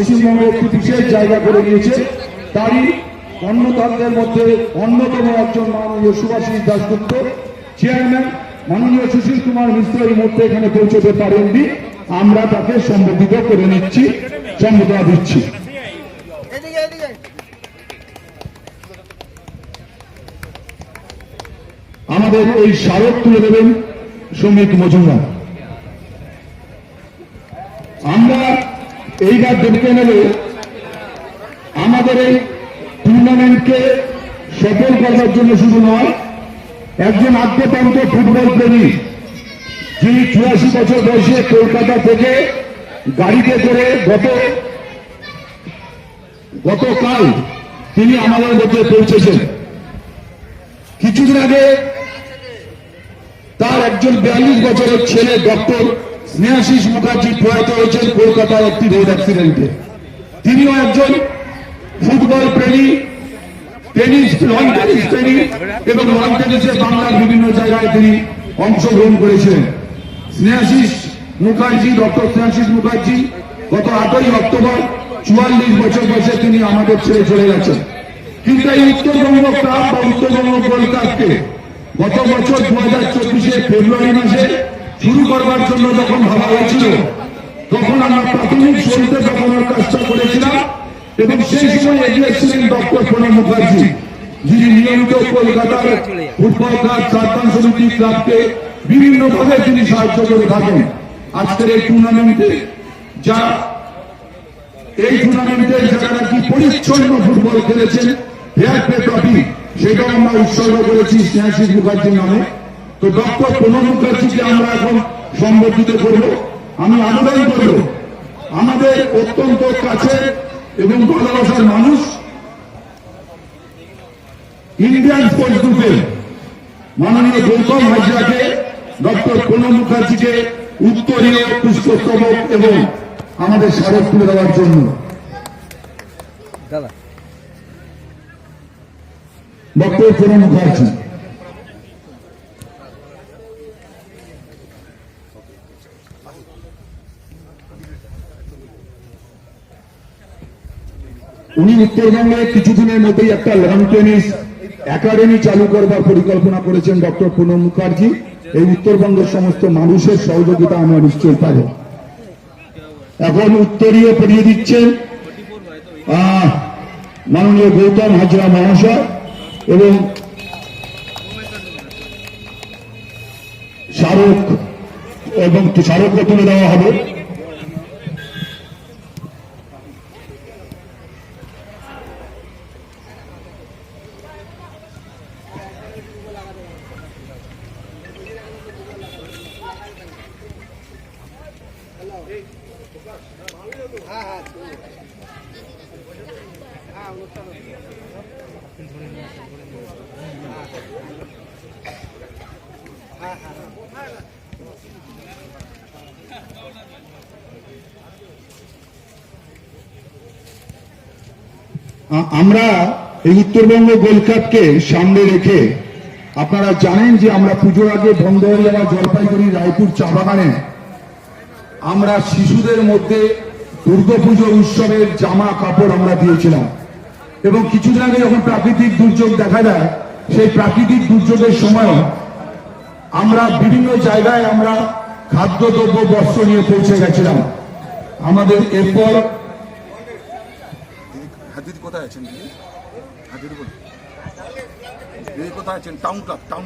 পশ্চিমবঙ্গ একটি বিশেষ জায়গা করে নিয়েছে। তারই অন্যতমদের মধ্যে অন্যতম একজন মাননীয় সুভাষিস দাসগুপ্ত চেয়ারম্যান মাননীয় সুশীল কুমার মিশ্র এই মুহূর্তে এখানে পৌঁছতে পারেননি। আমরা তাকে সম্বোধিত করে নিচ্ছি সম্বোধনা দিচ্ছি। আমাদের এই স্মারক তুলে দেবেন শ্রমিক মজুমদার। আমরা এইবার দেখতে নেব। আমাদের এই টুর্নামেন্টকে সফল করার জন্য শুধু নয়, একজন আদ্যপ্রান্ত ফুটবল প্রেমী, যিনি চুরাশি বছর বয়সে কলকাতা থেকে গাড়িতে করে গত, গতকাল তিনি আমাদের মধ্যে পৌঁছেছেন। কিছুদিন আগে তার একজন বিয়াল্লিশ বছরের ছেলে, ডক্টর স্নেহাশিস মুখার্জি প্রয়াত হয়েছেন কলকাতার একটি রোড অ্যাক্সিডেন্টে তিনিও একজন ফুটবল প্রেমী টেনিস লন টেনিস প্রেমী এবং লন টেনিসে বাংলার বিভিন্ন জায়গায় তিনি অংশগ্রহণ করেছিলেন স্নেহাশিস মুখার্জি ডক্টর স্নেহাশিস মুখার্জি, গত আটই অক্টোবর চুয়াল্লিশ বছর বয়সে তিনি আমাদের ছেড়ে চলে গেছেন। কিন্তু এই উত্তরবঙ্গ ক্লাব বা উত্তরবঙ্গ কলকাতাকে গত বছর দু হাজার চব্বিশে ফেব্রুয়ারি মাসে শুরু করবার জন্য যখন ভাবা হয়েছিল, তখন আমরা প্রাথমিক শুরুতে তখন কাজটা করেছিলাম, এবং সেই সময় এগিয়েছিলেন ডক্টর প্রণব মুখার্জি, যিনি নিয়মিত কলকাতার ফুটবল ক্লাব চারপান সমিতি ক্লাবকে বিভিন্নভাবে তিনি সাহায্য করে থাকেন। আজকের এই টুর্নামেন্টে যা, এই টুর্নামেন্টে যারা নাকি পরিচ্ছন্ন ফুটবল খেলেছেন ফেয়ার প্লে ট্রফি সেটাও আমরা উৎসর্গ করেছি স্নেহাশিস মুখার্জির নামে। তো ডক্টর প্রণব মুখার্জিকে আমরা এখন সম্বর্ধিত করব। আমি আবেদন করব আমাদের অত্যন্ত কাছে এবং ভালোবাসার মানুষ ইন্ডিয়ান স্পোর্টস গ্রুপের মাননীয় গৌতম হাজরাকে ডক্টর প্রণব মুখার্জিকে উত্তরীয় পুষ্পস্তবক এবং আমাদের স্মারক তুলে দেওয়ার জন্য। ডক্টর প্রণব মুখার্জি। উনি উত্তরবঙ্গে কিছুদিনের মধ্যেই একটা লন টেনিস একাডেমি চালু করবার পরিকল্পনা করেছেন ডক্টর প্রণব মুখার্জি। এই উত্তরবঙ্গের সমস্ত মানুষের সহযোগিতা আমরা নিশ্চয়ই পাব। এখন উত্তরীয় পড়িয়ে দিচ্ছেন মাননীয় গৌতম হাজরা মহাশয় এবং স্মারক এবং স্মারকও তুলে দেওয়া হবে। আমরা এই উত্তরবঙ্গ গোল্ড কাপকে সামনে রেখে, আপনারা জানেন যে আমরা পুজোর আগে বন্ধ হয়ে যাওয়া জলপাইগুড়ি, রায়পুর, চা বাগানে আমরা শিশুদের মধ্যে দুর্গাপুজো উৎসবের জামা কাপড় আমরা দিয়েছিলাম। এবং কিছুদিন আগে যখন প্রাকৃতিক দুর্যোগ দেখা যায়, সেই প্রাকৃতিক দুর্যোগের সময় আমরা বিভিন্ন জায়গায় আমরা খাদ্যদ্রব্য, বস্ত্র নিয়ে পৌঁছে গেছিলাম। আমাদের এরপর কোথায় আছেন? কোথায়? আছেন? Town club town